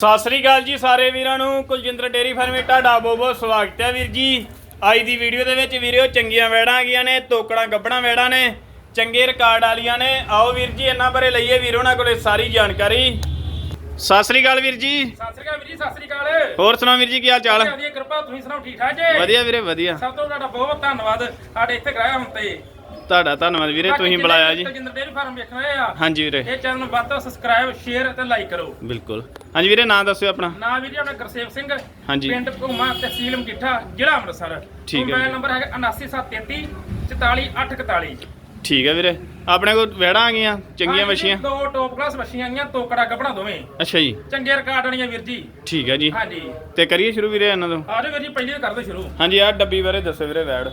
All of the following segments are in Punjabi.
ਸਤਿ ਸ੍ਰੀ ਅਕਾਲ ਜੀ ਸਾਰੇ ਵੀਰਾਂ ਨੂੰ। ਕੁਲਜਿੰਦਰ ਡੇਰੀ ਫਾਰਮ ਤੁਹਾਡਾ ਬਹੁਤ ਬਹੁਤ ਸਵਾਗਤ ਹੈ ਵੀਰ ਜੀ। ਅੱਜ ਦੀ ਵੀਡੀਓ ਦੇ ਵਿੱਚ ਵੀਰਿਓ ਚੰਗੀਆਂ ਵੈੜਾਂ ਆ ਗਈਆਂ ਨੇ ਤੋਕੜਾਂ ਗੱਬੜਾਂ ਵੈੜਾਂ ਨੇ ਚੰਗੇ ਰਿਕਾਰਡ ਵਾਲੀਆਂ ਨੇ। ਆਓ ਵੀਰ ਜੀ ਇਹਨਾਂ ਬਾਰੇ ਲਈਏ ਵੀਰ ਉਹਨਾਂ ਕੋਲੇ ਸਾਰੀ ਜਾਣਕਾਰੀ। ਸਤਿ ਸ੍ਰੀ ਅਕਾਲ ਵੀਰ ਜੀ। ਸਤਿ ਸ੍ਰੀ ਅਕਾਲ ਵੀਰ ਜੀ ਸਤਿ ਸ੍ਰੀ ਅਕਾਲ। ਹੋਰ ਸੁਣਾਓ ਵੀਰ ਜੀ ਕੀ ਹਾਲ ਚਾਲ? ਵਧੀਆ ਕਿਰਪਾ ਤੁਸੀਂ ਸੁਣਾਓ ਠੀਕ ਠਾਕ ਜੇ? ਵਧੀਆ ਵੀਰੇ ਵਧੀਆ। ਸਭ ਤੋਂ ਤੁਹਾਡਾ ਬਹੁਤ ਬਹੁਤ ਧੰਨਵਾਦ ਸਾਡੇ ਇੱਥੇ ਕਰਾਇਆ ਹੁਣ ਤੇ। ਤੁਹਾਡਾ ਧੰਨਵਾਦ ਵੀਰੇ ਤੁਸੀਂ ਬੁਲਾਇਆ ਜੀ। ਜਿੰਦਰ ਡੇਰੀ ਫਾਰਮ ਵੇਖ ਰਹੇ ਆ ਹਾਂਜੀ ਵੀਰੇ। ਇਹ ਚੈਨਲ ਨੂੰ ਵੱਧ ਤੋਂ ਸਬਸਕ੍ਰਾਈਬ ਸ਼ੇਅਰ ਤੇ ਲਾਈਕ ਕਰੋ। ਬਿਲਕੁਲ। ਹਾਂਜੀ ਵੀਰੇ ਨਾਂ ਦੱਸਿਓ ਆਪਣਾ। ਨਾਮ ਵੀਰ ਆਪਣਾ ਗੁਰਸੇਵ ਸਿੰਘ ਹਾਂਜੀ। ਪਿੰਡ ਘੁਮਾ ਤਹਿਸੀਲ ਮਕਿੱਠਾ ਜ਼ਿਲ੍ਹਾ ਅੰਮ੍ਰਿਤਸਰ। ਠੀਕ ਹੈ ਮੋਬਾਈਲ। ਨੰਬਰ ਹੈਗਾ 79733 44841 ਠੀਕ ਹੈ ਵੀਰੇ। ਆਪਣੇ ਕੋਲ ਵੈੜਾਂ ਆ ਗਈਆਂ ਚੰਗੀਆਂ ਵਛੀਆਂ? ਦੋ ਟੌਪ ਕਲਾਸ ਮੱਛੀਆਂ ਆਈਆਂ ਤੋਕੜਾ ਗੱਬੜਾ ਦੋਵੇਂ। ਅੱਛਾ ਜੀ। ਚੰਗੇ ਰਿਕਾਰਡ ਵਾਲੀਆਂ ਵੀਰ ਜੀ। ਠੀਕ ਹੈ ਜੀ। ਹਾਂਜੀ। ਤੇ ਕਰੀਏ ਸ਼ੁਰੂ ਵੀਰੇ ਇਹਨਾਂ ਤੋਂ? ਆ ਜਾਓ ਵੀਰ ਜੀ ਪਹਿਲੇ ਤੋਂ ਕਰਦੇ ਸ਼ੁਰੂ। ਹਾਂਜੀ ਆਹ ਡੱਬੀ ਬਾਰੇ ਦੱਸੋ ਵੀਰੇ ਵੈੜ।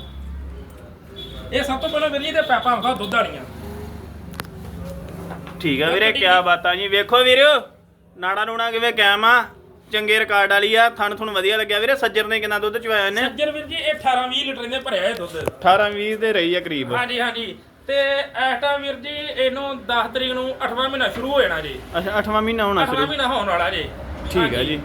ਇਹ ਸਭ ਤੋਂ ਪਹਿਲਾਂ ਵੀਰ ਤੇ ਪੈਪਾਂ ਹੁੰਦਾ ਦੁੱਧ ਵਾਲੀਆਂ। ਠੀਕ ਆ ਵੀਰੇ ਕੀ ਬਾਤਾਂ ਜੀ। ਵੇਖੋ ਵੀਰਿਓ ਨਾੜਾ ਨੂਣਾ ਕਿਵੇਂ ਕਾਇਮ ਆ। ਚੰਗੇ ਰਿਕਾਰਡ ਵਾਲੀ ਆ ਥਣ ਥੁਣ ਵਧੀਆ ਲੱਗਿਆ ਵੀਰੇ। ਸੱਜਰ ਨੇ ਕਿੰਨਾ ਦੁੱਧ ਚਵਾਇਆ ਇਹਨੇ? ਸੱਜਰ ਵੀਰ ਜੀ ਇਹ 18 20 ਲੀਟਰ ਦੇ ਭਰਿਆ ਇਹ ਦੁੱਧ। 18 20 ਦੇ ਰਹੀ ਆ ਕਰੀਬ। ਹਾਂਜੀ ਹਾਂਜੀ। ਤੇ ਟਾਈਮ ਵੀਰ ਜੀ ਇਹਨੂੰ 10 ਤਰੀਕ ਨੂੰ 8ਵਾਂ ਮਹੀਨਾ ਸ਼ੁਰੂ ਹੋ ਜਾਣਾ ਜੀ। ਅੱਛਾ 8ਵਾਂ ਮਹੀਨਾ ਹੋਣਾ 8ਵਾਂ ਸ਼ੁਰੂ। ਮਹੀਨਾ ਹੋਣ ਵਾਲਾ ਜੀ। ਠੀਕ ਹੈ ਹਾਂਜੀ। ਜੀ।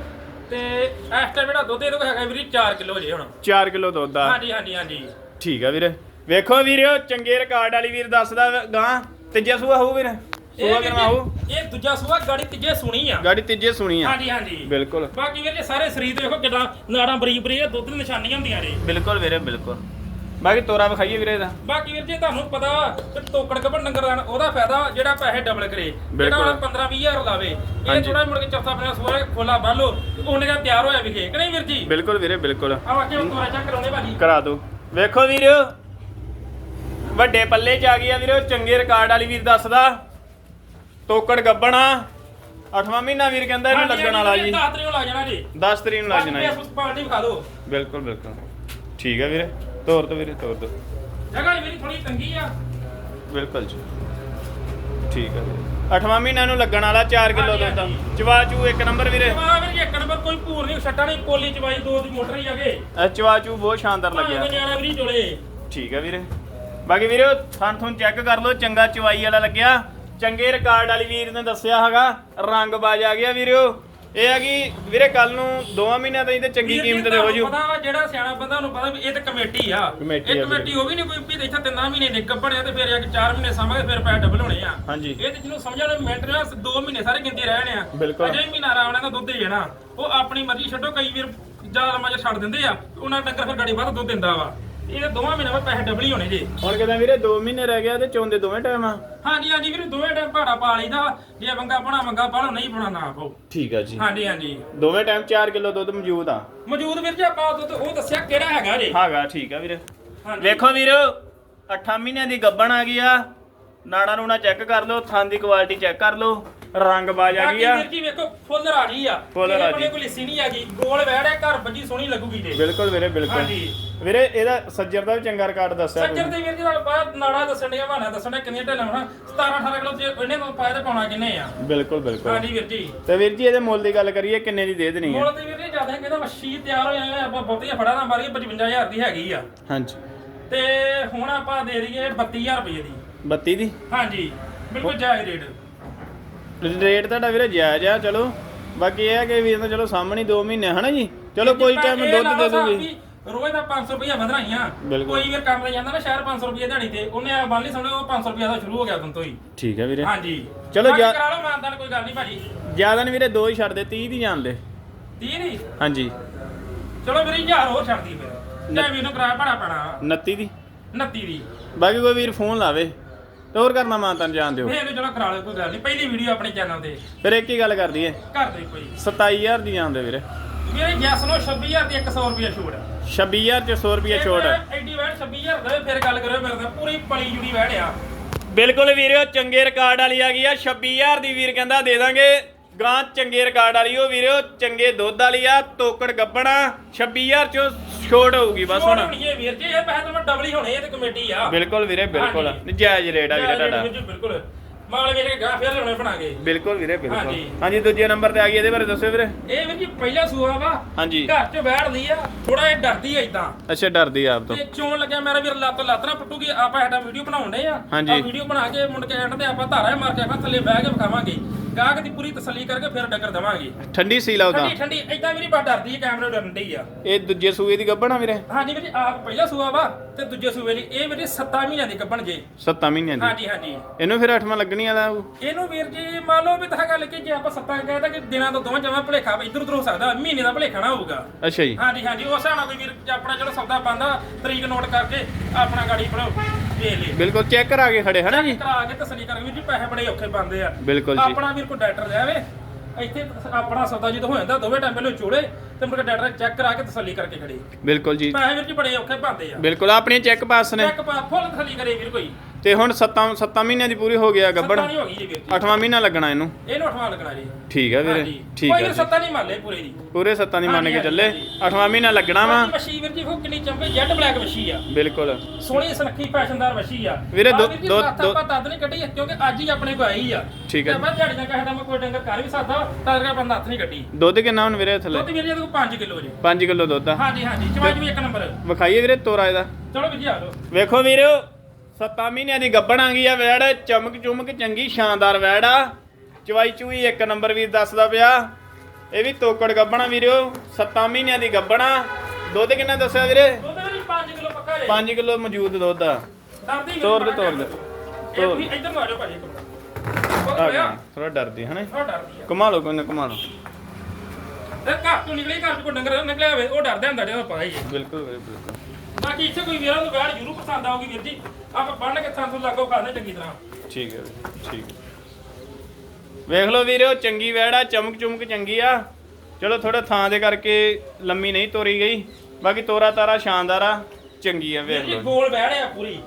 ਤੇ ਇਸ ਟਾਈਮ ਜਿਹੜਾ ਦੁੱਧ ਇਹਦੇ ਕੋਲ ਹੈਗਾ ਵੀਰ ਜੀ 4 ਕਿਲੋ ਜੀ ਹੁਣ। 4 ਕਿਲੋ ਦੁੱਧ ਆ। ਹਾਂਜੀ ਹਾਂਜੀ ਹਾਂਜੀ। ਠੀਕ ਆ ਵੀਰੇ। ਵੇਖੋ ਵੀਰਿਓ ਚੰਗੇ ਰਿਕਾਰਡ ਵਾਲੀ ਵੀਰ ਦੱਸਦਾ ਗਾਂ ਤੀਜਾ ਸੂਆ ਹੋਊ ਵੀਰੇ? ਸੂਆ ਵੀਰ ਕਰਨਾ ਹੋਊ? ਇਹ ਦੂਜਾ ਸੂਆ ਗਾੜੀ ਤੀਜੇ ਸੁਣੀ ਆ। ਗਾੜੀ ਤੀਜੇ ਸੁਣੀ ਆ। ਹਾਂਜੀ ਹਾਂਜੀ। ਬਿਲਕੁਲ। ਬਾਕੀ ਵੀਰ ਸਾਰੇ ਸਰੀਰ ਦੇਖੋ ਕਿਦਾਂ ਨਾੜਾਂ ਬਰੀਕ ਬਰੀਕ ਦੁੱਧ ਦੀ ਨਿਸ਼ਾਨੀਆਂ ਹੁੰਦੀਆਂ ਨੇ। ਬਿਲਕੁਲ ਵੀਰੇ ਬਿਲਕੁਲ। ਬਾਕੀ ਤੋਰਾ ਵਿਖਾਈਏ ਵੀਰੇ ਦਾ ਬਾਕੀ ਵੀਰ ਜੀ ਤੁਹਾਨੂੰ ਪਤਾ ਕਿ ਟੋਕੜ ਕੱਪੜ ਡੰਗਰ ਲੈਣ ਉਹਦਾ ਫਾਇਦਾ ਜਿਹੜਾ ਪੈਸੇ ਡਬਲ ਕਰੇ। ਜਿਹੜਾ ਬਿਲਕੁਲ। 15 20000 ਲਾਵੇ। ਇਹ। ਥੋੜਾ ਮੁੜ ਕੇ ਚੌਥਾ ਆਪਣਾ ਸੂਆ ਖੋਲਾ ਬਾਲੋ ਉਹਨੇ ਦਾ ਤਿਆਰ ਹੋਇਆ ਵਿਖੇ ਕਿ ਨਹੀਂ ਵੀਰ ਜੀ? ਬਿਲਕੁਲ ਵੀਰੇ ਬਿਲਕੁਲ। ਆ ਬਾਕੀ ਤੋਰਾ ਚੱਕ ਕਰਾਉਣੇ ਭਾਜੀ। ਕਰਾ ਦੋ। ਵੇਖੋ ਵੀਰਿਓ ਵੱਡੇ ਪੱਲੇ ਚ ਆ ਗਈ ਆ ਵੀਰੋ ਚੰਗੇ ਰਿਕਾਰਡ ਵਾਲੀ ਵੀਰ ਦੱਸਦਾ। ਤੋਕੜ ਗੱਬਣਾ। 8ਵਾਂ ਮਹੀਨਾ ਵੀਰ ਕਹਿੰਦਾ ਇਹਨੂੰ ਲੱਗਣ ਵਾਲਾ ਜੀ। 10 ਤਰੀਕ ਨੂੰ ਲੱਗ ਜਾਣਾ ਜੀ। 10 ਤਰੀਕ ਨੂੰ ਲੱਗ ਜਾਣਾ ਜੀ। ਪਾਰਟੀ ਵਿਖਾ ਦਿਓ। ਬਿਲਕੁਲ ਬਿਲਕੁਲ। ਠੀਕ ਹੈ ਵੀਰੇ ਤੋਰ ਦੋ ਵੀਰੇ ਤੋਰ ਦੋ ਜਗ੍ਹਾ ਮੇਰੀ ਥੋੜੀ ਤੰਗੀ ਆ। ਬਿਲਕੁਲ ਜੀ। ਠੀਕ ਹੈ 8ਵਾਂ ਮਹੀਨਾ ਨੂੰ ਲੱਗਣ ਵਾਲਾ 4 ਕਿਲੋ ਦੁੱਧ। ਹਾਂਜੀ। ਚਵਾਚੂ ਇੱਕ ਨੰਬਰ ਵੀਰੇ। ਆ ਵੀਰ ਜੀ ਇੱਕ ਨੰਬਰ ਕੋਈ ਭੂਰ ਨਹੀਂ ਛੱਟਾ ਨਹੀਂ ਕੋਲੀ ਚਵਾਈ ਦੋ ਦੀ ਮੋਟਰ ਹੀ ਅਗੇ ਇਹ ਚਵਾਚੂ ਬਹੁਤ ਸ਼ਾਨਦਾਰ ਲੱਗਿਆ। ਨਿਆਣਾ ਵੀਰ ਜੋਲੇ ਠੀਕ ਹੈ ਵੀਰੇ। ਬਾਕੀ ਵੀਰੇ ਥਣ ਥਣ ਚੈੱਕ ਕਰ ਲਓ ਚੰਗਾ ਚਵਾਈ ਵਾਲਾ ਲੱਗਿਆ। ਚੰਗੇ ਰਿਕਾਰਡ ਵਾਲੀ ਵੀਰ ਨੇ ਦੱਸਿਆ ਹੈਗਾ ਰੰਗ ਬਾਜ ਆ ਗਿਆ ਵੀਰਿਓ ਇਹ ਆ ਕਿ ਵੀਰੇ ਕੱਲ ਨੂੰ ਦੋਵਾਂ ਮਹੀਨਿਆਂ ਤਾਈਂ ਤੇ ਚੰਗੀ ਵੀਰ ਕੀਮਤ ਤੇ ਹੋ ਜੂ। ਪਤਾ ਵਾ ਜਿਹੜਾ ਸਿਆਣਾ ਬੰਦਾ ਉਹਨੂੰ ਪਤਾ ਵੀ ਇਹ ਤਾਂ ਕਮੇਟੀ ਆ। ਇਹ ਆ ਕਮੇਟੀ ਉਹ ਵੀ ਨਹੀਂ ਕੋਈ ਵੀ ਇੱਥੇ ਤਿੰਨਾਂ ਮਹੀਨੇ ਨਿੱਕ ਬਣਿਆ ਤੇ ਫਿਰ ਇੱਕ 4 ਮਹੀਨੇ ਸਮਾਂਗੇ ਫਿਰ ਪੈਸੇ ਡਬਲ ਹੋਣੇ ਆ। ਹਾਂਜੀ। ਇਹ ਤੇ ਜਿਹਨੂੰ ਸਮਝਣ ਮਿੰਟ ਨਾਲ 2 ਮਹੀਨੇ ਸਾਰੇ ਗਿਣਤੀ ਰਹਿਣੇ ਆ। ਬਿਲਕੁਲ। ਅਜੇ ਮਹੀਨਾ ਨਾਲ ਤਾਂ ਦੁੱਧ ਦੇ ਜਾਣਾ ਉਹ ਆਪਣੀ ਮਰਜ਼ੀ ਛੱਡੋ ਕਈ ਵੀਰ ਜ਼ਿਆਦਾ ਲੰਮਾ ਜਿਹਾ ਛੱਡ ਦਿੰਦੇ ਆ ਉਹਨਾਂ ਡੰਗਰ ਫਿਰ ਗਾੜੀ ਵੱਧ ਦੁੱਧ ਦਿੰਦਾ ਵਾ। ਦੋਵਾਂ ਮਹੀਨੇ ਬਾਅਦ ਪੈਸੇ ਡਬਲ ਹੀ ਹੋਣੇ ਜੀ। ਹੁਣ ਕਹਿੰਦਾ ਵੀਰੇ 2 ਮਹੀਨੇ ਰਹਿ ਗਿਆ ਤੇ ਚੋਂਦੇ ਦੋਵੇਂ ਟਾਈਮ ਆ? ਹਾਂਜੀ ਹਾਂਜੀ ਵੀਰ ਦੋਵੇਂ ਟਾਈਮ ਭਾੜਾ ਪਾ ਲਈਦਾ। ਜੇ ਮੰਗਾ ਬਣਾ ਮੰਗਾ ਪਾਲੋ ਨਹੀਂ ਬਣਾ ਨਾ ਪਾਓ। ਠੀਕ ਆ ਜੀ। ਹਾਂਜੀ ਹਾਂਜੀ। ਦੋਵੇਂ ਟਾਈਮ 4 ਕਿਲੋ ਦੁੱਧ ਮੌਜੂਦ ਆ। ਮੌਜੂਦ ਵੀਰ ਜੀ ਆਪਾਂ ਦੁੱਧ ਉਹ ਦੱਸਿਆ ਕਿਹੜਾ ਹੈਗਾ ਜੀ। ਹਾਗਾ ਠੀਕ ਆ ਵੀਰੇ। ਵੇਖੋ ਵੀਰੋ 8 ਮਹੀਨਿਆਂ ਦੀ ਗੱਬਣ ਆ ਗਈ ਆ। ਨਾੜਾ ਨੂਣਾ ਚੈੱਕ ਕਰ ਲਓ ਥਣ ਦੀ ਕੁਆਲਿਟੀ ਚੈੱਕ ਕਰ ਲਓ। ਰੰਗ ਬਾਜ ਆ ਗਈ ਬਾਕੀ ਆ। ਵੀਰ ਜੀ ਵੇਖੋ ਫੁੱਲ ਰਾਜੀ ਆ। ਫੁੱਲ ਇਹਦੇ ਰਾਜੀ। ਕੋਲੇ ਲਿੱਸੀ ਨਹੀਂ ਹੈਗੀ। ਗੋਲ ਵਹਿੜਿਆ ਘਰ ਬੱਜੀ ਸੋਹਣੀ ਲੱਗੂਗੀ ਜੀ ਬਿਲਕੁਲ ਵੀਰੇ ਬਿਲਕੁਲ। ਹਾਂਜੀ। ਵੀਰੇ ਇਹਦਾ ਸੱਜਰ ਦਾ ਵੀ ਚੰਗਾ ਰਿਕਾਰਡ ਦੱਸਿਆ ਸੱਜਰ ਤੁਸੀਂ। ਦੇ ਵੀਰ ਜੀ ਨਾਲ ਬਾਅਦ ਨਾੜਾ ਦੱਸਣ ਦੀਆਂ ਬਹਾਨਾ ਦੱਸਣ ਕਿੰਨੀਆਂ ਢੇਲਾਂ ਹੋਣਾ। 17 18 ਕਿਲੋ ਇਹਨੇ ਨੂੰ ਪਾਇਆ ਤੇ ਪਾਉਣਾ ਕਿੰਨੇ ਆ? ਬਿਲਕੁਲ ਬਿਲਕੁਲ। ਹਾਂਜੀ ਵੀਰ ਜੀ। ਤੇ ਵੀਰ ਜੀ ਇਹਦੇ ਮੁੱਲ ਦੀ ਗੱਲ ਕਰੀਏ ਕਿੰਨੇ ਦੀ ਦੇ ਦੇਣੀ ਹੈ ਮੁੱਲ ਤੇ ਵੀਰ ਜੀ ਜ਼ਿਆਦਾ ਕਹਿੰਦਾ ਮੱਛੀ ਤਿਆਰ ਹੋ ਜਾਵੇ ਆਪਾਂ ਬਹੁਤੀਆਂ ਫੜਾ ਨਾ ਮਾਰੀਏ 55000 ਦੀ ਹੈਗੀ ਆ। ਹਾਂਜੀ। ਤੇ ਹੁਣ ਆਪਾਂ ਦੇ ਦਈਏ 32000 ਰੁਪਏ ਦੀ। 32 ਦੀ? ਹਾਂਜੀ ਬਿਲਕੁਲ ਜਾਇਜ਼ ਰੇਟ। ਰੇਟ ਤੁਹਾਡਾ ਵੀਰੇ ਜਾਇਜ਼ ਆ ਚਲੋ। ਬਾਕੀ ਇਹ ਹੈ ਕਿ ਵੀਰ ਨੇ ਚਲੋ ਸਾਹਮਣੇ 2 ਮਹੀਨੇ ਹਨਾ ਜੀ? ਚਲੋ ਕੋਈ ਟਾਈਮ ਦੁੱਧ ਦੇ ਦੂਗੀ। ਰੋਜ਼ ਦਾ 500 ਰੁਪਇਆ ਵਧਣਾਈਆਂ। ਕੋਈ ਵੀਰ ਕੰਮ ਤੇ ਜਾਂਦਾ ਨਾ ਸ਼ਹਿਰ 500 ਰੁਪਏ ਦਿਹਾੜੀ ਤੇ। ਉਹਨੇ ਆ ਬੰਨ ਲਈ ਸਮਝੋ ਉਹ 500 ਰੁਪਇਆ ਦਾ ਸ਼ੁਰੂ ਹੋ ਗਿਆ ਉਦੋਂ ਤੋਂ ਹੀ। ਠੀਕ ਹੈ ਵੀਰੇ। ਹਾਂਜੀ। ਚਲੋ ਜਾ- ਕਰਾ ਲਓ ਮਾਨਦਾਨ ਕੋਈ ਗੱਲ ਨਹੀਂ ਭਾਜੀ। ਜ਼ਿਆਦਾ ਨਹੀਂ ਵੀਰੇ ਦੋ ਹੀ ਛੱਡ ਦੇ 30 ਦੀ ਜਾਣ ਦੇ। 30 ਨਹੀਂ? ਹਾਂਜੀ। ਚਲੋ ਵੀਰੇ 1000 ਹੋਰ ਛੱਡਦੀ ਫਿਰ। ਤੇ ਵੀਰ ਨੂੰ ਕਿਰਾਇਆ ਭਾੜਾ ਪੈਣਾ। 29 ਦੀ। 29 ਦੀ। ਬਾਕੀ ਕੋਈ ਵੀਰ ਫੋਨ ਲਾਵੇ। ਤੇ ਹੋਰ ਕਰਨਾ ਮਾਨਤਨ ਜਾਣ ਦਿਓ। ਇਹਨੂੰ ਚਲੋ ਕਰਾ ਲਿਓ ਕੋਈ ਗੱਲ ਨਹੀਂ। ਪਹਿਲੀ ਵੀਡੀਓ ਆਪਣੇ ਚੈਨਲ ਤੇ। ਫਿਰ ਇੱਕ ਹੀ ਗੱਲ ਕਰ ਦਈਏ ਦੇ ਕੋਈ। 27000 ਦੀ ਜਾਣ ਦੇ ਵੀਰੇ। ਵੀਰੇ ਗੈਸ ਨੂੰ 26000 ਦੀ 100 ਰੁਪਏ ਛੋੜ 26000 ਚ 100 ਰੁਪਏ ਛੋਟ ਹੈ ਐਡੀ ਵੈਟ 26000 ਦੇ ਫਿਰ ਗੱਲ ਕਰਿਓ ਮੇਰੇ ਨਾਲ ਪੂਰੀ ਪਲੀ ਜੁੜੀ ਵੈਟ ਆ। ਬਿਲਕੁਲ ਵੀਰੇ ਚੰਗੇ ਰਿਕਾਰਡ ਵਾਲੀ ਆ ਗਈ ਆ। 26000 ਦੀ ਵੀਰ ਕਹਿੰਦਾ ਦੇ ਦਾਂਗੇ। ਗਾਂ ਚੰਗੇ ਰਿਕਾਰਡ ਵਾਲੀ ਉਹ ਵੀਰੇ ਚੰਗੇ ਦੁੱਧ ਵਾਲੀ ਆ ਤੋਕੜ ਗੱਬਣਾ 26000 ਚ ਛੋਟ ਹੋਊਗੀ ਬਸ ਹੁਣ। ਹੋਣੀ ਹੈ ਵੀਰ ਜੀ ਇਹ ਪੈਸੇ ਤਾਂ ਡਬਲ ਹੀ ਹੋਣੇ ਇਹ ਤੇ ਕਮੇਟੀ ਆ। ਬਿਲਕੁਲ ਵੀਰੇ ਬਿਲਕੁਲ। ਹਾਂਜੀ। ਜਾਇਜ਼ ਰੇਟ ਆ ਵੀਰੇ ਤੁਹਾਡਾ। ਜੀ ਬਿਲਕੁਲ। ਮਾਲ ਵੇਚ ਕੇ ਗਾ ਫੇਰ ਲਿਆਉਣੇ ਬਣਾਗੇ। ਬਿਲਕੁਲ ਵੀਰੇ ਬਿਲਕੁਲ। ਹਾਂਜੀ। ਹਾਂਜੀ ਦੂਜੇ ਨੰਬਰ ਤੇ ਆ ਗਈ ਇਹਦੇ ਬਾਰੇ ਦੱਸਿਓ ਵੀਰੇ। ਇਹ ਵੀਰ ਜੀ ਪਹਿਲਾ ਸੂਆ ਵਾ। ਹਾਂਜੀ। ਘਰ 'ਚ ਬੈਠ ਲਈ ਆ ਥੋੜਾ ਜਿਹਾ ਡਰਦੀ ਆ ਇਦਾਂ ਅੱਛਾ ਡਰਦੀ ਆ ਆਪ ਤੋਂ। ਤੇ ਚੋਣ ਲੱਗਿਆ ਮੇਰਾ ਵੀਰ ਲੱਤ ਲੱਤ ਨਾ ਪੱਟੂਗੀ ਆਪਾਂ ਸਾਡਾ ਵੀਡੀਓ ਬਣਾਉਂਦੇ ਆ। ਹਾਂਜੀ। ਵੀਡੀਓ ਬਣਾ ਕੇ ਮੁੰਡ ਕੇ ਐਂਡ ਤੇ ਆਪਾਂ ਧਾਰਾ ਮਾਰ ਕੇ ਆਪਾਂ ਥੱਲੇ ਬਹਿ ਕੇ ਵਿਖਾਵਾਂਗੇ। ਗਾਹਕ ਦੀ ਪੂਰੀ ਤਸੱਲੀ ਕਰਕੇ ਫਿਰ ਡੰਗਰ ਦਵਾਂਗੇ। ਠੰਡੀ ਸੀਲ ਆ ਉਹਦਾ। ਠੰਡੀ ਠੰਡੀ ਵੀ ਨਹੀਂ ਬਾ ਡਰਦੀ ਹੈ ਕੈਮਰੇ ਡਰਨ ਡਈ ਆ। ਇਹ ਦੂਜੇ ਸੂਏ ਦੀ ਗੱਬਣ ਆ ਵੀਰੇ? ਹਾਂਜੀ ਵੀਰ ਜੀ ਆਪ ਪਹਿਲਾ ਸੂਆ ਵਾ ਤੇ ਦੂਜੇ ਸੂਏ ਲਈ ਇਹ ਵੀਰ ਜੀ 7 ਮਹੀਨਿਆਂ ਦੀ ਕੱਪਣ ਜੇ। 7 ਮਹੀਨਿਆਂ ਦੀ? ਹਾਂਜੀ ਹਾਂਜੀ। ਇਹਨੂੰ ਫਿਰ ਅੱਠਵਾਂ ਲੱਗਣੀ ਆ ਦਾ ਇਹਨੂੰ ਵੀਰ ਜੀ ਮੰਨ ਲਓ ਵੀ ਤਾਂ ਗੱਲ ਕਿ ਜੇ ਆਪਾਂ ਸੱਤਾਂ ਕਹਿੰਦਾ ਕਿ ਦਿਨਾਂ ਤੋਂ ਦੋਵਾਂ ਜਮਾਂ ਭਲੇਖਾ ਇਧਰ ਉਧਰ ਹੋ ਸਕਦਾ ਮਹੀਨੇ ਦਾ ਭਲੇਖਾ ਨਾ ਹੋਊਗਾ। ਅੱਛਾ ਜੀ। ਹਾਂਜੀ ਹਾਂਜੀ ਉਸ ਹਿਸਾਬ ਨਾਲ ਕੋਈ ਵੀਰ ਆਪਣਾ ਜਿਹੜਾ ਸੌਦਾ ਬੰਦਾ ਤਰੀਕ ਨੋਟ ਕਰਕੇ ਆਪਣਾ ਗਾੜੀ ਭਰੋ। ਬਿਲਕੁਲ ਚੈੱਕ ਕਰਾ ਕੇ ਖੜੇ ਹਨਾ ਜੀ? ਕਰਾ ਕੇ ਤਸੱਲੀ ਕਰਕੇ ਵੀਰ ਜੀ ਪੈਸੇ ਬੜੇ ਔਖੇ ਬਣਦੇ ਆ। ਬਿਲਕੁਲ ਜੀ। ਆਪਣਾ ਵੀਰ ਕੋਈ ਡਾਕਟਰ ਲਿਆਵੇ ਇੱਥੇ ਆਪਣਾ ਸੌਦਾ ਜਦੋਂ ਹੋ ਜਾਂਦਾ ਦੋਵੇਂ ਟਾਈਮ ਪਹਿਲੇ ਚੋੜੇ ਤੇ ਮੁੜ ਕੇ ਡਾਕਟਰ ਚੈੱਕ ਕਰਾ ਕੇ ਤਸੱਲੀ ਕਰਕੇ ਖੜੇ। ਬਿਲਕੁਲ ਜੀ। ਪੈਸੇ ਵੀਰ ਜੀ ਬੜੇ ਔਖੇ ਬਣਦੇ ਆ। ਬਿਲਕੁਲ ਆਪਣੀਆਂ ਚੈੱਕ ਪਾਸ ਨੇ। ਚੈੱਕ ਪਾ ਫੁੱਲ ਤਸੱਲੀ ਕਰੇ ਵੀਰ ਕੋਈ। ਤੇ ਹੁਣ 7 7 ਮਹੀਨਿਆਂ ਦੀ ਪੂਰੀ ਹੋ ਗਿਆ ਗੱਬੜ। ਸੱਤਾਂ ਨਹੀਂ ਹੋ ਗਈ ਜੀ ਵੀਰ ਜੀ। ਅੱਠਵਾਂ ਮਹੀਨਾ ਲੱਗਣਾ ਇਹਨੂੰ। ਇਹਨੂੰ ਅਠਵਾਂ ਲੱਗਣਾ ਜੀ। ਠੀਕ ਹੈ ਵੀਰੇ ਹਾਂਜੀ। ਠੀਕ ਕੋਈ ਹੈ ਵੀਰ ਜੀ। ਸੱਤਾ ਨਹੀਂ ਮੰਨ ਲਏ ਪੂਰੇ ਦੀ। ਪੂਰੇ 7 ਦੀ ਮੰਨ ਹਾਂਜੀ, ਕੇ ਚੱਲੇ। ਹਾਂਜੀ। ਅੱਠਵਾਂ ਮਹੀਨਾ ਲੱਗਣਾ ਵਾ। ਮੱਛੀ ਵੀਰ ਜੀ ਕਿੰਨੀ ਚੰਪੇ ਜੈਡ ਬਲੈਕ ਮੱਛੀ ਆ। ਬਿਲਕੁਲ। ਸੋਹਣੀ ਸੁਨੱਖੀ ਫੈਸ਼ਨਦਾਰ ਮੱਛੀ ਆ। ਵੀਰੇ ਦੋ- ਜੀ ਦੋ- ਸੱਤ ਦੋ- ਆਪਾਂ ਤਦ ਨਹੀਂ ਕੱਢੀ ਕਿਉਂਕਿ ਅੱਜ ਹੀ ਆਪਣੇ ਕੋਲ ਆਈ ਆ। ਠੀਕ ਹੈ। ਤੇ ਮੈਂ ਦਿਹਾੜੀ ਦਾ ਕਹਿੰਦਾ ਮੈਂ ਕੋਈ ਡੰਗਰ ਕਰ ਵੀ ਸਕਦਾ ਤਾਂ ਕਰਕੇ ਬੰਦਾ ਹੱਥ ਨਹੀਂ ਕੱਢੀ। ਦੁੱਧ ਕਿੰਨਾ ਹੁਣ ਵੀਰੇ ਥੱਲੇ ਦੁੱਧ ਵੀਰ ਜੀ ਇਹਦੇ ਕੋਲ 5 ਕਿਲੋ ਜੀ। 5 ਕਿਲੋ ਦੁੱਧ ਆ। ਹਾਂਜੀ ਹਾਂਜੀ। ਚਵਾਜ ਵੀ ਇੱਕ ਨੰਬਰ। ਵਿਖਾਈਏ ਵੀਰੇ ਤੋਰਾ ਇਹਦਾ। ਚਲੋ ਵੀਰ ਜੀ ਆ ਲਓ ਵੇਖੋ ਵੀਰੋ। 7 ਮਹੀਨਿਆਂ ਦੀ ਗੱਬਣ ਆ ਗਈ ਆ ਵੈੜ ਚਮਕ ਚੁਮਕ ਚੰਗੀ ਸ਼ਾਨਦਾਰ ਵੈੜ ਆ। ਚਵਾਈ ਚੂਈ ਇੱਕ ਨੰਬਰ ਵੀਰ ਦੱਸਦਾ ਪਿਆ। ਇਹ ਵੀ ਤੋਕੜ ਗੱਬਣਾ ਵੀਰੋ 7 ਮਹੀਨਿਆਂ ਦੀ ਗੱਬਣਾ ਦੁੱਧ ਕਿੰਨਾ ਦੱਸਿਆ ਵੀਰੇ? ਦੁੱਧ ਵੀਰ ਜੀ 5 ਕਿਲੋ ਪੱਕਾ ਜੇ 5 ਕਿਲੋ ਮੌਜੂਦ ਦੁੱਧ ਆ। ਤੋਰ ਦੇ, ਤੋਰ ਦੇ। ਇਹ ਤੁਸੀਂ ਇੱਧਰ ਜਾਓ ਭਾਜੀ ਥੋੜਾ ਡਰਦੀ ਹੈ ਨਾ ਕਮਾ ਲਓ ਕੋਈ ਨਾ ਕਮਾ ਲਓ। ਤੇ ਘਰ ਤੋਂ ਨਿਕਲੇ ਘਰ ਤੋਂ ਡੰਗਰ ਨਿਕਲਿਆ ਹੋਵੇ ਉਹ ਡਰਦਾ ਹੁੰਦਾ ਜਿਹੜਾ ਹੀ ਹੈ ਬਿਲਕੁਲ। ਬਿਲਕੁਲ ਬਾਕੀ ਇੱਥੇ ਕੋਈ ਵੀਰਾਂ ਨੂੰ ਵੈੜ ਜ਼ਰੂਰ ਪਸੰਦ ਆਊਗੀ ਵੀਰ ਜੀ। ਆਪਾਂ ਬੰਨ ਕੇ ਥਾਂ ਤੋਂ ਲਾਗੋ ਖਾਣੇ ਚੰਗੀ ਤਰ੍ਹਾਂ। ਠੀਕ ਹੈ ਵੀਰੇ ਠੀਕ ਹੈ। ਵੇਖ ਲਓ ਵੀਰੋ ਚੰਗੀ ਵੈੜ ਆ ਚਮਕ ਚੁਮਕ ਚੰਗੀ ਆ। ਚਲੋ ਥੋੜਾ ਥਾਂ ਦੇ ਕਰਕੇ ਲੰਮੀ ਨਹੀਂ ਤੋਰੀ ਗਈ। ਬਾਕੀ ਤੋਰਾ ਤਾਰਾ ਸ਼ਾਨਦਾਰ ਆ ਚੰਗੀ ਆ ਵੇਖ ਵੀਰ ਜੀ ਲਓ। ਗੋਲ ਵੈੜ ਆ ਪੂਰੀ।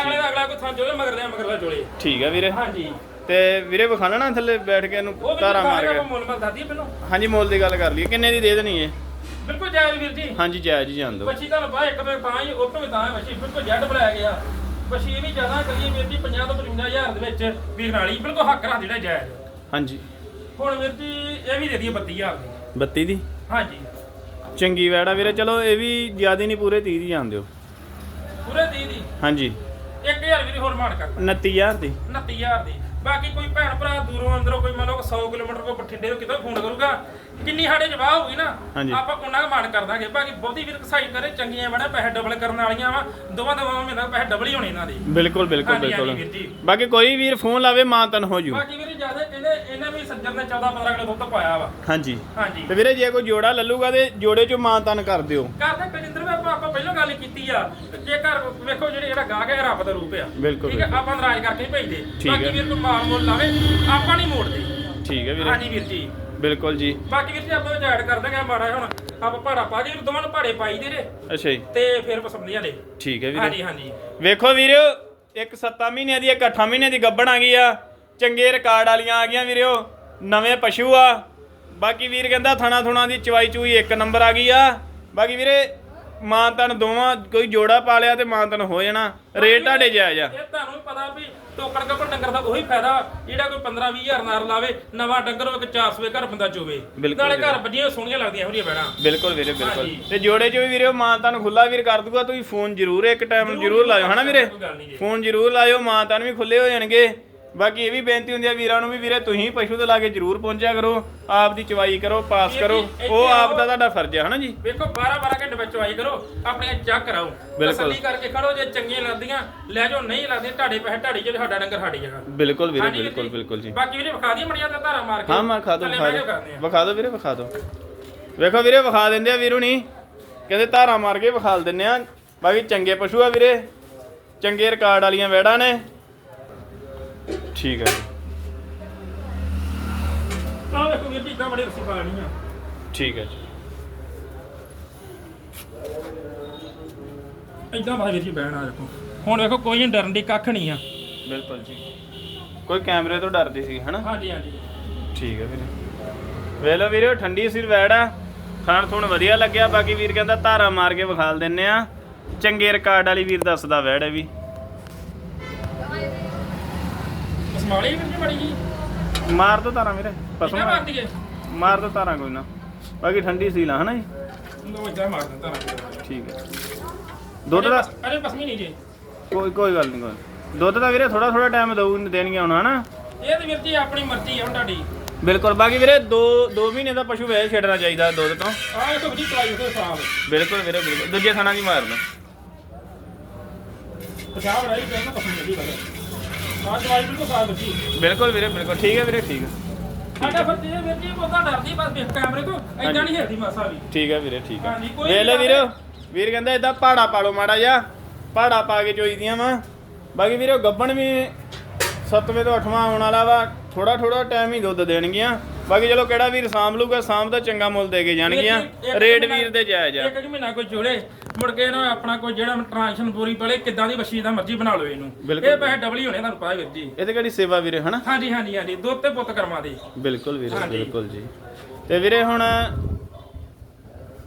ਅਗਲੇ ਦਾ ਅਗਲਾ ਕੋਈ ਥਾਂ ਚੋਲੇ ਮਗਰ ਲਿਆ ਮਗਰਲਾ ਚੋਲੇ ਠੀਕ ਹੈ ਵੀਰੇ। ਹਾਂਜੀ। ਤੇ ਵੀਰੇ ਵਿਖਾਣਾ ਨਾ ਥੱਲੇ ਬੈਠ ਕੇ ਇਹਨੂੰ ਵੀ ਤਾਰਾ ਮਾਰ ਕੇ। ਮੁੱਲ ਮਲ ਦੱਸਦੀ ਪਹਿਲਾਂ। ਹਾਂਜੀ ਮੁੱਲ ਦੀ ਗੱਲ ਕਰ ਲਈਏ। ਕਿੰਨੇ ਦੀ ਦੇ ਦੇਣੀ ਹੈ ਬਿਲਕੁਲ ਜਾਇਜ਼ ਵੀਰ ਜੀ। ਹਾਂਜੀ ਜਾਇਜ਼ ਹੀ ਜਾਣ ਦਿਓ। ਬੱਚੀ ਤਾਂ ਲਬਾ ਇੱਕ ਤੇ ਤਾਂ ਹੀ ਉਹ ਤੋਂ ਹੈ ਬੱਚੀ ਬਿਲਕੁਲ ਜੱਟ ਬਣਾਇਆ ਗਿਆ। ਬੱਚੀ ਇਹ ਵੀ ਜ਼ਿਆਦਾ ਕਰੀਏ ਵੀਰ ਜੀ 50 ਤੋਂ 55 ਹਜ਼ਾਰ ਦੇ ਵਿੱਚ ਵੀਰ ਨਾਲੀ ਬਿਲਕੁਲ ਹੱਕ ਰੱਖ ਜਿਹੜਾ ਜਾਇਜ਼। ਹਾਂਜੀ। ਹੁਣ ਵੀਰ ਜੀ ਇਹ ਵੀ ਦੇ ਦਈਏ 32000 ਦੀ। 32 ਦੀ? ਹਾਂਜੀ। ਚੰਗੀ ਵੈੜਾ ਵੀਰੇ ਚਲੋ ਇਹ ਵੀ ਜ਼ਿਆਦਾ ਨਹੀਂ ਪੂਰੇ 30 ਦੀ ਜਾਣ ਦਿਓ। ਪੂਰੇ ਦੀ ਦੀ? ਹਾਂਜੀ। 1000 ਵੀਰ ਹੋਰ ਮਾਰ ਕਰ 29000 ਦੀ। 29000 ਦੀ। ਬਾਕੀ ਕੋਈ ਭੈਣ ਭਰਾ ਦੂਰੋਂ ਅੰਦਰੋਂ ਕੋਈ ਮੰਨ ਲਓ 100 ਕਿਲੋਮੀਟਰ ਕੋ ਬਠਿੰਡੇ ਤੋਂ ਕਿਤੋਂ ਫੋਨ ਕਰੂਗਾ ਕਿੰਨੀ ਸਾਡੇ ਜਵਾਬ ਹੋਊਗੀ ਨਾ ਹਾਂਜੀ। ਆਪਾਂ ਉਹਨਾਂ ਦਾ ਮਾਨ ਕਰ ਦਾਂਗੇ। ਬਾਕੀ ਬਹੁਤੀ ਵੀਰ ਕਸਾਈ ਕਰੇ ਚੰਗੀਆਂ ਬੜਾ ਪੈਸੇ ਡਬਲ ਕਰਨ ਵਾਲੀਆਂ ਵਾ ਦੋਵਾਂ ਦੋਵਾਂ ਮਹੀਨਾ ਪੈਸੇ ਡਬਲ ਹੀ ਹੋਣੇ ਇਹਨਾਂ ਦੇ। ਬਿਲਕੁਲ ਬਿਲਕੁਲ ਹਾਂਜੀ, ਹਾਂਜੀ ਬਿਲਕੁਲ ਵੀਰ ਜੀ। ਬਾਕੀ ਕੋਈ ਵੀਰ ਫੋਨ ਲਾਵੇ ਮਾਂ ਤਨ ਹੋ ਜੂ। ਬਾਕੀ ਵੀਰੇ ਜ਼ਿਆਦਾ ਕਹਿੰਦੇ ਇਹਨਾਂ ਵੀ ਸੱਜਣ ਨੇ 14 15 ਕਿਲੋ ਦੁੱਧ ਪਾਇਆ ਵਾ। ਹਾਂਜੀ। ਹਾਂਜੀ। ਤੇ ਵੀਰੇ ਜੇ ਕੋਈ ਜੋੜਾ ਲੱਲੂਗਾ ਤੇ ਜੋੜੇ ਚੋਂ ਮਾਂ ਤਨ ਕਰ ਦਿਓ। ਕਰਦੇ ਆਪਾਂ ਪਹਿਲਾਂ ਗੱਲ ਕੀਤੀ ਆ ਜੇ ਘਰ ਵੇਖੋ ਜਿਹੜੇ ਜਿਹੜਾ ਗਾਹਕ ਹੈ ਰੱਬ ਦਾ ਰੂਪ ਆ। ਬਿਲਕੁਲ, ਠੀਕ ਹੈ ਆਪਾਂ ਨਾਰਾਜ਼ ਕਰਕੇ ਨਹੀਂ ਭੇਜਦੇ। ਠੀਕ ਬਾਕੀ ਹੈ। ਵੀਰ ਕੋਈ ਮਾਲ ਮੋਲ ਲਾਵੇ ਆਪਾਂ ਨਹੀਂ ਮੋੜਦੇ। ਠੀਕ ਹੈ ਵੀਰੇ। ਹਾਂਜੀ ਵੀਰ ਜੀ। ਬਿਲਕੁਲ ਜੀ। ਬਾਕੀ ਵੀਰ ਜੀ ਆਪਾਂ ਵਿੱਚ ਐਡ ਕਰ ਦਾਂਗੇ ਮਾੜਾ ਹੁਣ ਆਪਾਂ ਭਾੜਾ ਪਾ ਕੇ ਦੋਵਾਂ ਨੂੰ ਭਾੜੇ ਪਾਈ ਦੇ ਰੇ ਅੱਛਾ ਜੀ। ਤੇ ਫਿਰ ਪਸੰਦੀਆਂ ਲੈ ਠੀਕ ਹੈ ਵੀਰੇ। ਹਾਂਜੀ ਹਾਂਜੀ। ਵੇਖੋ ਵੀਰੋ ਇੱਕ 7 ਮਹੀਨਿਆਂ ਦੀ ਇੱਕ 8 ਮਹੀਨਿਆਂ ਦੀ ਗੱਬਣ ਆ ਗਈ ਆ। ਚੰਗੇ ਰਿਕਾਰਡ ਵਾਲੀਆਂ ਆ ਗਈਆਂ ਵੀਰੋ ਨਵੇਂ ਪਸ਼ੂ ਆ। ਬਾਕੀ ਵੀਰ ਕਹਿੰਦਾ ਥਣਾ ਥੁਣਾ ਦੀ ਚਵਾਈ ਚੂਈ ਇੱਕ ਨੰਬਰ ਆ ਗਈ ਆ। ਬਾਕੀ ਵੀਰੇ ਮਾਂ ਤਨ ਦੋਵਾਂ ਕੋਈ ਜੋੜਾ ਪਾ ਲਿਆ ਤੇ ਮਾਂ ਤਨ ਹੋ ਜਾਣਾ। ਰੇਟ ਤੁਹਾਡੇ ਜਾਇਜ਼ ਆ। ਇਹ ਤੁਹਾਨੂੰ ਵੀ ਪਤਾ ਵੀ ਟੋਕੜ ਕੱਪੜ ਡੰਗਰ ਦਾ ਉਹੀ ਫਾਇਦਾ ਜਿਹੜਾ ਕੋਈ 15 20 ਹਜ਼ਾਰ ਨਾਲ ਲਾਵੇ ਨਵਾਂ ਡੰਗਰ ਹੋਵੇ ਕਿ 400 ਘਰ ਬੰਦਾ ਚੋਵੇ। ਬਿਲਕੁਲ ਨਾਲੇ। ਘਰ ਵੱਡੀਆਂ ਸੋਹਣੀਆਂ ਲੱਗਦੀਆਂ ਇਹੋ ਜਿਹੀਆਂ ਬੈਣਾ ਬਿਲਕੁਲ ਵੀਰੇ ਬਿਲਕੁਲ। ਤੇ ਜੋੜੇ ਚ ਵੀ ਵੀਰੇ ਮਾਂ ਤਨ ਖੁੱਲਾ ਵੀਰ ਕਰ ਦੂਗਾ ਤੁਸੀਂ ਫੋਨ ਜ਼ਰੂਰ ਇੱਕ ਟਾਈਮ ਜ਼ਰੂਰ ਲਾਇਓ ਹਨਾ ਵੀਰੇ? ਫੋਨ ਜ਼ਰੂਰ ਲਾਇਓ ਮਾਂ ਤਨ ਵੀ ਖੁੱਲੇ ਹੋ ਜਾਣਗੇ। ਬਾਕੀ ਇਹ ਵੀ ਬੇਨਤੀ ਹੁੰਦੀ ਆ ਵੀਰਾਂ ਨੂੰ ਵੀ ਵੀਰੇ ਤੁਸੀਂ ਪਸ਼ੂ ਦੇ ਲਾਗੇ ਜ਼ਰੂਰ ਪਹੁੰਚਿਆ ਕਰੋ ਆਪ ਦੀ ਚਵਾਈ ਕਰੋ ਪਾਸ ਕਰੋ। ਉਹ ਆਪ। ਦਾ ਤੁਹਾਡਾ ਫਰਜ਼ ਹੈ ਹਨਾ ਜੀ? ਵੇਖੋ 12 12 ਘੰਟੇ ਵਿੱਚ ਚਵਾਈ ਕਰੋ ਆਪਣੇ ਚੈੱਕ ਕਰਾਓ। ਬਿਲਕੁਲ। ਤਸੱਲੀ ਕਰਕੇ ਖੜੋ ਜੇ ਚੰਗੀਆਂ ਲੱਗਦੀਆਂ ਲੈ ਜਾਓ ਨਹੀਂ ਲੱਗਦੀਆਂ ਢਾਡੇ ਪੈਸੇ ਢਾਡੀ ਜੇ ਸਾਡਾ ਡੰਗਰ ਸਾਡੀ ਜਗ੍ਹਾ। ਬਿਲਕੁਲ ਵੀਰੇ ਬਿਲਕੁਲ। ਬਿਲਕੁਲ ਜੀ। ਬਾਕੀ ਵੀਰੇ ਵਿਖਾ ਦਈਏ ਮੜੀਆਂ ਤੇ ਧਾਰਾ ਮਾਰ ਕੇ। ਹਾਂ ਮੈਂ ਖਾ ਦੋ ਵਿਖਾ ਕੇ ਦੋ। ਵਿਖਾ ਦੋ ਵੀਰੇ ਵਿਖਾ ਦੋ। ਵੇਖੋ ਵੀਰੇ ਵਿਖਾ ਦਿੰਦੇ ਆ ਵੀਰੂ ਨਹੀਂ ਕਹਿੰਦੇ ਧਾਰਾ ਮਾਰ ਕੇ ਵਿਖਾਲ ਦਿੰਨੇ ਆ। ਬਾਕੀ ਚੰਗੇ ਪਸ਼ੂ ਆ ਵੀਰੇ। ਚੰਗੇ ਰਿਕਾਰਡ ਵਾਲੀਆਂ ਵੈੜਾਂ ਨੇ। ਠੀਕ ਹੈ ਜੀ। ਆਹ ਵੇਖੋ ਵੀਰ ਜੀ ਇਦਾਂ ਬੜੀ ਰਸੀ ਪਾਣੀ ਆ ਠੀਕ ਹੈ ਜੀ। ਇਦਾਂ ਬਾਹਰ ਵੀਰ ਜੀ ਬਹਿਣ ਆ ਦੇਖੋ। ਹੁਣ ਵੇਖੋ ਕੋਈ ਡਰਨ ਦੀ ਕੱਖ ਨਹੀਂ ਆ। ਬਿਲਕੁਲ ਜੀ। ਕੋਈ ਕੈਮਰੇ ਤੋਂ ਡਰਦੀ ਸੀ ਹਨਾ? ਹਾਂਜੀ ਹਾਂਜੀ। ਠੀਕ ਹੈ ਵੀਰੇ। ਵੇਖ ਲਓ ਵੀਰੇ ਠੰਡੀ ਸੀ ਵੈੜ ਆ। ਖਾਣ ਥੋਣ ਵਧੀਆ ਲੱਗਿਆ ਬਾਕੀ ਵੀਰ ਕਹਿੰਦਾ ਧਾਰਾ ਮਾਰ ਕੇ ਵਿਖਾਲ ਦਿੰਨੇ ਆ। ਚੰਗੇ ਰਿਕਾਰਡ ਵਾਲੀ ਵੀਰ ਦੱਸਦਾ ਵੈੜ ਹੈ ਵੀ। ਸਮਾਲੀ ਵੀਰ ਜੀ ਬੜੀ ਜੀ ਮਾਰ ਦੋ ਧਾਰਾ ਵੀਰੇ ਪਸਮ ਕਿੰਨਾ ਮਾਰਦੀ ਏ ਮਾਰ ਦੋ ਧਾਰਾ ਕੋਈ ਨਾ। ਬਾਕੀ ਠੰਡੀ ਸੀ ਲਾ ਹਨਾ ਜੀ? ਲੋ ਇਦਾਂ ਮਾਰ ਦਿੰਦਾ ਨਾ ਠੀਕ ਹੈ। ਦੁੱਧ ਦਾ ਅਰੇ ਪਸਮੀ ਨਹੀਂ ਜੀ। ਕੋਈ ਕੋਈ ਗੱਲ ਨਹੀਂ ਕੋਈ ਦੁੱਧ ਦਾ ਵੀਰੇ ਥੋੜਾ ਥੋੜਾ ਟਾਈਮ ਦਊ ਦੇਣਗੇ ਹੁਣ ਹਨਾ? ਇਹ ਤੇ ਵੀਰ ਜੀ ਆਪਣੀ ਮਰਜ਼ੀ ਆ ਹੁਣ ਤੁਹਾਡੀ। ਬਿਲਕੁਲ ਬਾਕੀ ਵੀਰੇ 2 2 ਮਹੀਨੇ ਦਾ ਪਸ਼ੂ ਵੈਸੇ ਛੱਡਣਾ ਚਾਹੀਦਾ ਦੁੱਧ ਤੋਂ। ਆਹ ਇਹ ਤਾਂ ਬੜੀ ਚਲਾਈ ਉਹਦੇ ਸਾਲ ਬਿਲਕੁਲ ਵੀਰੇ ਬਿਲਕੁਲ। ਦੂਜੇ ਥਾਣਾ ਦੀ ਮਾਰ ਲਓ ਪੰਜਾਬ ਰਾਈ ਕਹਿੰਦਾ ਪਸੰਦ ਨਹੀਂ ਕਰਦਾ ਬਿਲਕੁਲ ਸਾਲ ਬੱਚੀ ਬਿਲਕੁਲ ਵੀਰੇ ਬਿਲਕੁਲ। ਠੀਕ ਹੈ ਵੀਰੇ ਠੀਕ ਹੈ। ਸਾਡਾ ਫਿਰ ਜੇ ਵੀਰ ਜੀ ਬਹੁਤਾ ਡਰਦੀ ਬਸ ਦੇਖ ਕੈਮਰੇ ਤੋਂ ਐਦਾਂ ਨਹੀਂ ਹਿਲਦੀ ਮਾਸਾ ਵੀ। ਠੀਕ ਹੈ ਵੀਰੇ ਠੀਕ ਹੈ। ਹਾਂਜੀ, ਕੋਈ ਵੇਖ ਲੈ ਗੱਲ ਵੀਰੇ ਵੀਰ ਕਹਿੰਦਾ ਇਦਾਂ ਪਹਾੜਾ ਪਾ ਲਓ ਮਾੜਾ ਜਿਹਾ। ਪਹਾੜਾ ਪਾ ਕੇ ਚੋਈਦੀਆਂ ਵਾ। ਬਾਕੀ ਵੀਰੇ ਗੱਬਣ ਵੀ 7ਵੇਂ ਤੋਂ 8ਵਾਂ ਆਉਣ ਵਾਲਾ ਵਾ। ਥੋੜਾ ਥੋੜਾ ਟਾਈਮ ਹੀ ਦੁੱਧ ਦੇਣਗੀਆਂ। ਬਾਕੀ ਚਲੋ ਕਿਹੜਾ ਵੀਰ ਸਾਂਭ ਲੂਗਾ ਸਾਂਭ ਦਾ ਚੰਗਾ ਮੁੱਲ ਦੇ ਕੇ ਜਾਣਗੀਆਂ। ਰੇਟ ਵੀਰ ਦੇ ਜਾਇਜ਼ ਆ। ਇੱਕ ਕੁ ਮਹੀਨਾ ਕੋਈ ਜੋੜੇ ਮੁੜ ਕੇ ਨਾ ਆਪਣਾ ਕੋਈ ਜਿਹੜਾ ਟ੍ਰਾਂਜੈਕਸ਼ਨ ਪੂਰੀ ਪਲੇ ਕਿੱਦਾਂ ਦੀ ਬੱਚੀ ਦਾ ਮਰਜ਼ੀ ਬਣਾ ਲਓ ਇਹਨੂੰ। ਇਹ ਪੈਸੇ ਡਬਲ ਹੀ ਹੋਣੇ ਤੁਹਾਨੂੰ ਪਤਾ ਵੀਰ ਜੀ। ਇਹਦੇ ਕਿਹੜੀ ਸੇਵਾ ਵੀਰੇ ਹਨਾ? ਹਾਂਜੀ ਹਾਂਜੀ ਹਾਂਜੀ ਦੁੱਧ ਤੇ ਪੁੱਤ ਕਰਮਾ ਦੇ। ਬਿਲਕੁਲ ਵੀਰੇ। ਬਿਲਕੁਲ ਜੀ। ਤੇ ਵੀਰੇ ਹੁਣ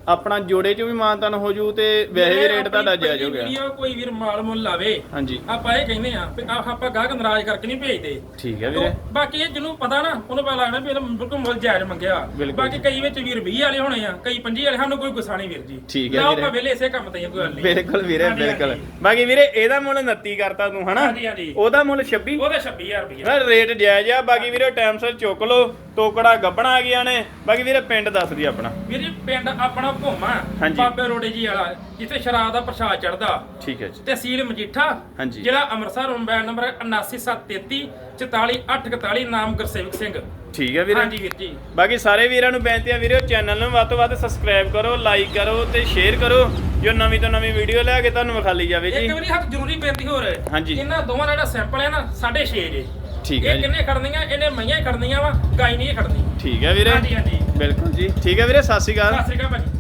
ਆਪਣਾ ਜੋੜੇ ਚ ਵੀ ਮਾਨਤਨ ਹੋ ਜੂ ਤੇ ਵੈਸੇ ਵੀ ਰੇਟ ਤੁਹਾਡਾ ਜਾਇਜ਼ ਹੋ ਗਿਆ। ਵੀਡੀਓ ਕੋਈ ਵੀਰ ਮਾਲ ਮੁੱਲ ਲਾਵੇ ਹਾਂਜੀ। ਆਪਾਂ ਇਹ ਕਹਿੰਦੇ ਆ ਵੀ ਆਹ ਆਪਾਂ ਗਾਹਕ ਨਾਰਾਜ਼ ਕਰਕੇ ਨਹੀਂ ਭੇਜਦੇ। ਠੀਕ ਹੈ ਵੀਰੇ। ਬਾਕੀ ਇਹ ਜਿਹਨੂੰ ਪਤਾ ਨਾ ਉਹਨੂੰ ਪਤਾ ਲੱਗਦਾ ਵੀ ਇਹ ਬਿਲਕੁਲ ਮੁੱਲ ਜਾਇਜ਼ ਮੰਗਿਆ। ਬਿਲਕੁਲ ਬਾਕੀ ਕਈ ਵਿੱਚ ਵੀਰ 20 ਵਾਲੇ ਹੋਣੇ ਆ ਕਈ 25 ਵਾਲੇ ਸਾਨੂੰ ਕੋਈ ਗੁੱਸਾ ਨਹੀਂ ਵੀਰ ਜੀ। ਠੀਕ ਹੈ ਨਾ ਵੀਰੇ। ਆਪਾਂ ਵੇਲੇ ਇਸੇ ਕੰਮ ਤੇ ਆ, ਕੋਈ ਗੱਲ ਨਹੀਂ। ਬਿਲਕੁਲ ਵੀਰੇ ਹਾਂਜੀ, ਬਿਲਕੁਲ। ਹਾਂਜੀ। ਬਾਕੀ ਵੀਰੇ ਇਹਦਾ ਮੁੱਲ 29 ਕਰਤਾ ਤੂੰ ਹਨਾ? ਹਾਂਜੀ ਹਾਂਜੀ। ਉਹਦਾ ਮੁੱਲ 26 ਉਹਦੇ 26000 ਰੁਪਏ ਰੇਟ ਜਾਇਜ਼ ਆ ਬਾਕੀ ਵੀਰੇ ਟਾਈਮ ਸਿਰ ਚੁੱਕ ਲੋ ਟੋਕੜਾ ਗੱਬਣਾ ਆ ਗਿਆ ਨੇ। ਬਾਕੀ ਵੀਰੇ ਪਿੰਡ ਦੱਸ ਦੀ ਆਪਣਾ। ਵੀਰ ਜੀ ਪਿੰਡ ਆਪਣਾ ਭੋਮਾ ਹਾਂਜੀ। ਬਾਬੇ ਰੋਡੇ ਜੀ ਵਾਲਾ ਜਿੱਥੇ ਸ਼ਰਾਬ ਦਾ ਪ੍ਰਸ਼ਾਦ ਚੜਦਾ ਠੀਕ ਹੈ ਜੀ। ਤਹਿਸੀਲ ਮਜੀਠਾ ਹਾਂਜੀ। ਜ਼ਿਲ੍ਹਾ ਅੰਮ੍ਰਿਤਸਰ ਮੋਬਾਈਲ ਨੰਬਰ 79733 44841 ਨਾਮ ਗੁਰਸੇਵਕ ਸਿੰਘ। ਠੀਕ ਹੈ ਵੀਰੇ। ਹਾਂਜੀ ਵੀਰ ਜੀ। ਬਾਕੀ ਸਾਰੇ ਵੀਰਾਂ ਨੂੰ ਬੇਨਤੀ ਆ ਵੀਰੇ ਚੈਨਲ ਨੂੰ ਵੱਧ ਤੋਂ ਵੱਧ ਸਬਸਕ੍ਰਾਈਬ ਕਰੋ ਲਾਈਕ ਕਰੋ ਤੇ ਸ਼ੇਅਰ ਕਰੋ। ਜੋ ਨਵੀਂ ਤੋਂ ਨਵੀਂ ਵੀਡੀਓ ਲੈ ਕੇ ਤੁਹਾਨੂੰ ਵਿਖਾਲੀ ਜਾਵੇ ਜੀ। ਇੱਕ ਵਾਰੀ ਹੱਥ ਜ਼ਰੂਰੀ ਬੇਨਤੀ ਹੋਰ। ਹੈ ਹਾਂਜੀ। ਇਹਨਾਂ ਦੋਵਾਂ ਦਾ ਜਿਹੜਾ ਸੈਂਪਲ ਹੈ ਨਾ 6.5 ਜੇ। ਠੀਕ ਹੈ ਇਹ ਜੀ। ਕਿੰਨੇ ਖੜਨੀਆਂ? ਇਹਨੇ ਮਈਆਂ ਹੀ ਖੜਨੀਆਂ ਵਾ ਗਾਈ ਨਹੀਂ ਖੜਨੀ। ਠੀਕ ਹੈ ਵੀਰੇ। ਹਾਂਜੀ ਹਾਂਜੀ। ਬਿਲਕੁਲ ਜੀ। ਠੀਕ ਹੈ ਵੀਰੇ ਸਤਿ ਸ਼੍ਰੀ ਅਕਾਲ। ਸਤਿ ਸ੍ਰੀ ਅਕਾਲ ਭਾਜੀ।